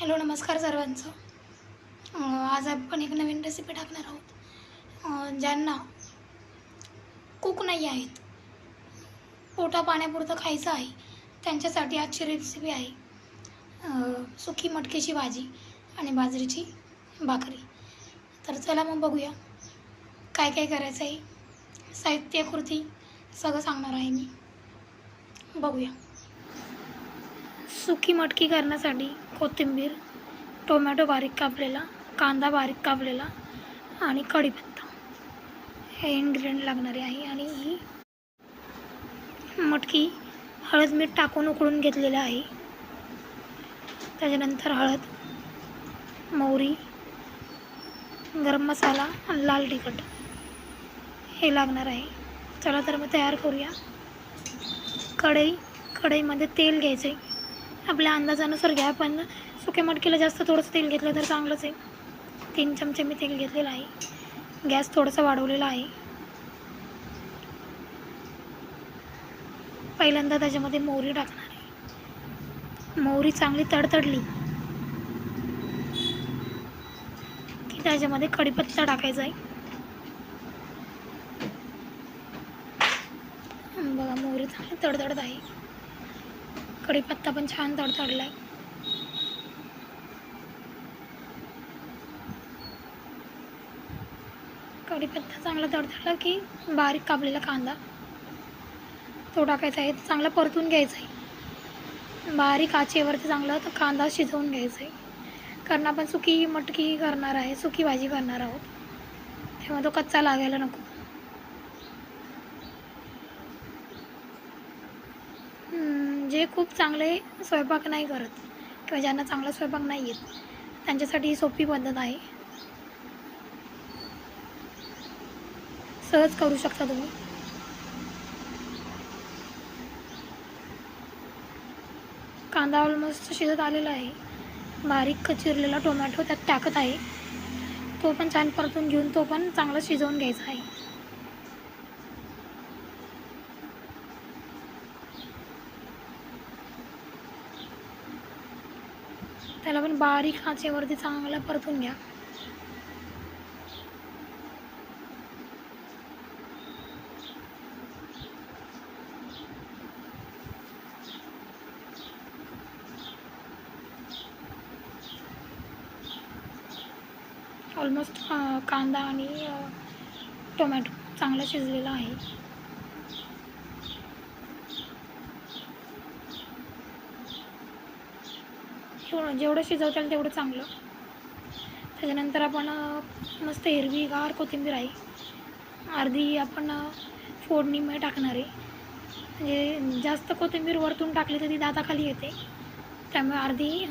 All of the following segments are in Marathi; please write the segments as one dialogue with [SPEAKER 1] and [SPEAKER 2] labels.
[SPEAKER 1] हॅलो नमस्कार सर्वांचं. आज आपण एक नवीन रेसिपी टाकणार आहोत. ज्यांना कुक नाही आहेत पोटा पाण्यापुरतं खायचं आहे त्यांच्यासाठी आजची रेसिपी आहे सुकी मटकीची भाजी आणि बाजरीची भाकरी. तर चला मग बघूया काय काय करायचं आहे. साहित्य कृती सगळं सांगणार आहे मी. बघूया. सुकी मटकी करण्यासाठी कोथिंबीर टोमॅटो बारीक कापलेला कांदा बारीक कापलेला आणि कढीपत्ता हे इन्ग्रेडियंट लागणारे आहे आणि ही मटकी हळद मीठ टाकून उकळून घेतलेलं आहे. त्याच्यानंतर हळद मोहरी गरम मसाला आणि लाल तिखट हे लागणार आहे. चला तर मग तयार करूया. कढई कढईमध्ये तेल घ्यायचं आहे आपल्या अंदाजानुसार घ्या पण सुक्या मटकीला जास्त थोडंसं तेल घेतलं तर चांगलंच आहे. तीन चमचे मी तेल घेतलेलं आहे. गॅस थोडासा वाढवलेला आहे. पहिल्यांदा त्याच्यामध्ये मोहरी टाकणार आहे. मोहरी चांगली तडतडली. की त्याच्यामध्ये कढीपत्ता टाकायचा आहे. बघा मोहरी चांगली तडतडत आहे. कढीपत्ता पण छान तडतडला आहे कढीपत्ता चांगला तडतडला की बारीक कापलेला कांदा. तो टाकायचा आहे चांगला परतून घ्यायचा आहे. बारीक आचेवरती चांगला तो कांदा शिजवून घ्यायचा आहे. कारण आपण सुकी मटकी करणार आहे सुकी भाजी करणार आहोत. तेव्हा तो कच्चा लागायला नको. जे खूप चांगले स्वयंपाक नाही करत किंवा ज्यांना चांगला स्वयंपाक नाही येत त्यांच्यासाठी ही सोपी पद्धत आहे. सहज करू शकता तुम्ही. कांदा ऑलमोस्ट शिजत आलेला आहे. बारीक चिरलेला टोमॅटो त्यात टाकत आहे. तो पण छान परतून घेऊन तो पण चांगला शिजवून घ्यायचा आहे. त्याला पण बारीक आचेवरती चांगला परतून घ्या. ऑलमोस्ट कांदा आणि टोमॅटो चांगला शिजलेला आहे. जेवढं जेवढं शिजवता येईल तेवढं चांगलं. त्याच्यानंतर आपण मस्त मस्त हिरवीगार कोथिंबीर आहे. अर्धी आपण फोडणीमुळे फोडणीमध्ये टाकणार आहे. म्हणजे जास्त कोथिंबीर वरतून टाकली तर ती दाताखाली येते. त्यामुळे अर्धी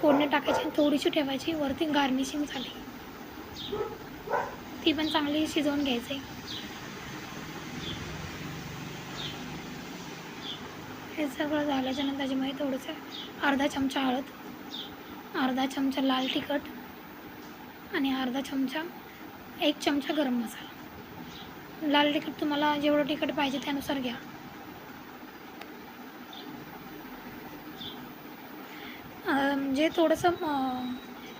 [SPEAKER 1] फोडणी टाकायची आणि थोडीशी ठेवायची. वरती गार्निशिंगसाठी ती पण चांगली शिजवून घ्यायची हे सगळं झाल्याच्यानंतर त्याच्यामध्ये थोडंसं अर्धा चमचा हळद अर्धा चमचा लाल तिखट आणि अर्धा चमचा एक चमचा गरम मसाला. लाल तिखट तुम्हाला जेवढं तिखट पाहिजे त्यानुसार घ्या. जे थोडंसं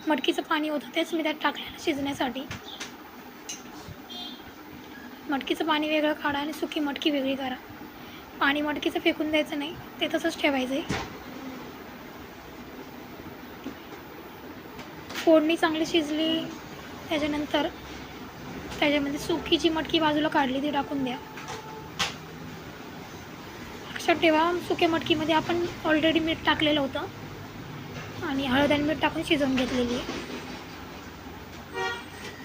[SPEAKER 1] मटकीचं पाणी होतं तेच मी त्यात टाकलेलं शिजण्यासाठी. मटकीचं पाणी वेगळं काढा आणि सुकी मटकी वेगळी करा. पाणी मटकीचं फेकून द्यायचं नाही ते तसंच ठेवायचं आहे फोडणी चांगली शिजली त्याच्यानंतर त्याच्यामध्ये सुकी जी मटकी बाजूला काढली ती टाकून द्या. लक्षात ठेवा सुक्या मटकीमध्ये आपण ऑलरेडी मीठ टाकलेलं होतं आणि हळद आणि मीठ टाकून शिजवून घेतलेली आहे.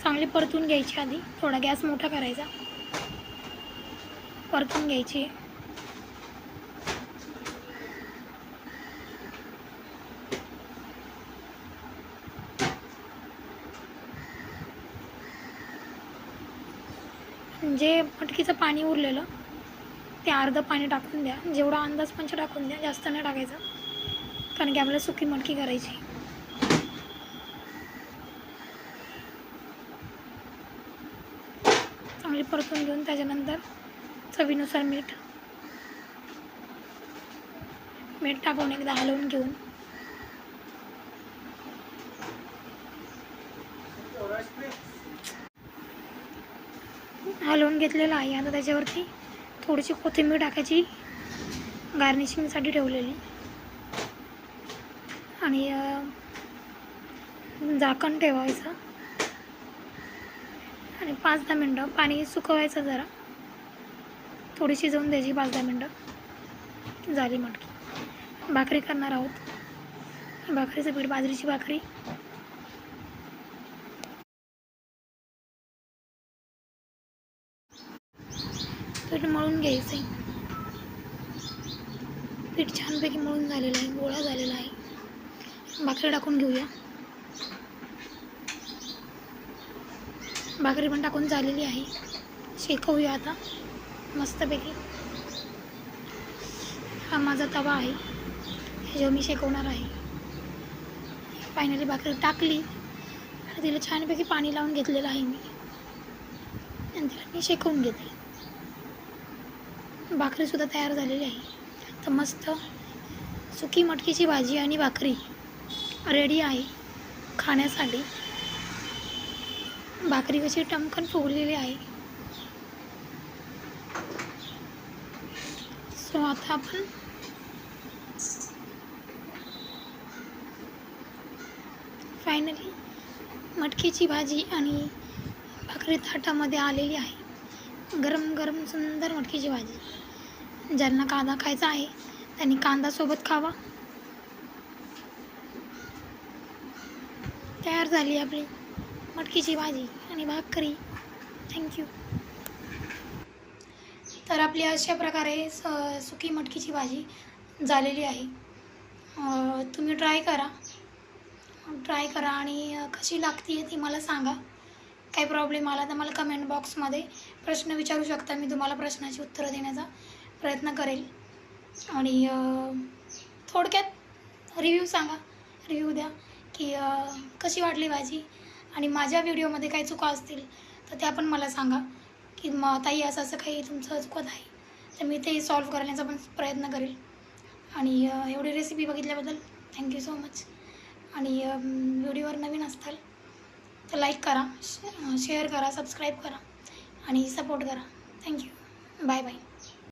[SPEAKER 1] चांगली परतून घ्यायची आधी थोडा गॅस मोठा करायचा. परतून घ्यायची. म्हणजे जे मटकीचं पाणी उरलेलं ते अर्धं पाणी टाकून द्या. जेवढा अंदाज पंच टाकून द्या जास्त नाही टाकायचं. कारण की आपल्याला सुकी मटकी करायची. चांगली परतून घेऊन त्याच्यानंतर चवीनुसार मीठ मीठ टाकून एकदा हलवून घेऊन हलवून घेतलेला आहे. आता त्याच्यावरती थोडीशी कोथिंबीर टाकायची. गार्निशिंगसाठी ठेवलेली. आणि झाकण ठेवायचं. आणि पाच दहा मिनटं पाणी सुकवायचं जरा. थोडी शिजवून द्यायची पाच दहा मिनटं. झाली मटकी. भाकरी करणार आहोत. भाकरीचं पीठ बाजरीची भाकरी. पीठ मळून घ्यायचं आहे पीठ छानपैकी मळून झालेलं आहे गोळा झालेला आहे. भाकरी टाकून घेऊया. भाकरी पण टाकून झालेली आहे. शेकवूया आता मस्तपैकी. हा माझा तवा आहे. ह्याच्यावर मी शेकवणार आहे. फायनली भाकरी टाकली. आणि तिला छानपैकी पाणी लावून घेतलेलं आहे मी. आणि तिला मी शेकवून घेते. भाकरीसुद्धा तयार झालेली आहे. तर मस्त सुकी मटकीची भाजी आणि भाकरी रेडी आहे खाण्यासाठी. भाकरी कशी टमकन फुगलेली आहे. सो आता आपण फायनली मटकीची भाजी आणि भाकरी ताटामध्ये आलेली आहे. गरम गरम सुंदर मटकीची भाजी. ज्यांना कांदा खायचा आहे त्यांनी कांदासोबत खावा. तयार झाली आपली मटकीची भाजी आणि भाकरी. थँक्यू तर आपली अशा प्रकारे स सुकी मटकीची भाजी झालेली आहे. तुम्ही ट्राय करा. ट्राय करा आणि कशी लागते ती मला सांगा. काही प्रॉब्लेम आला तर मला कमेंट बॉक्समध्ये प्रश्न विचारू शकता. मी तुम्हाला प्रश्नाची उत्तरं देण्याचा प्रयत्न करेल. आणि थोडक्यात रिव्ह्यू सांगा. रिव्ह्यू द्या की कशी वाटली भाजी आणि माझ्या व्हिडिओमध्ये काही चुका असतील तर त्या पण मला सांगा. की मग ताई असं असं काही तुमचं चुकत आहे तर मी ते सॉल्व करण्याचा पण प्रयत्न करेल. आणि एवढी रेसिपी बघितल्याबद्दल थँक्यू सो मच आणि व्हिडिओवर नवीन असताल तर लाईक करा शेअर करा सबस्क्राईब करा आणि सपोर्ट करा. Thank you bye bye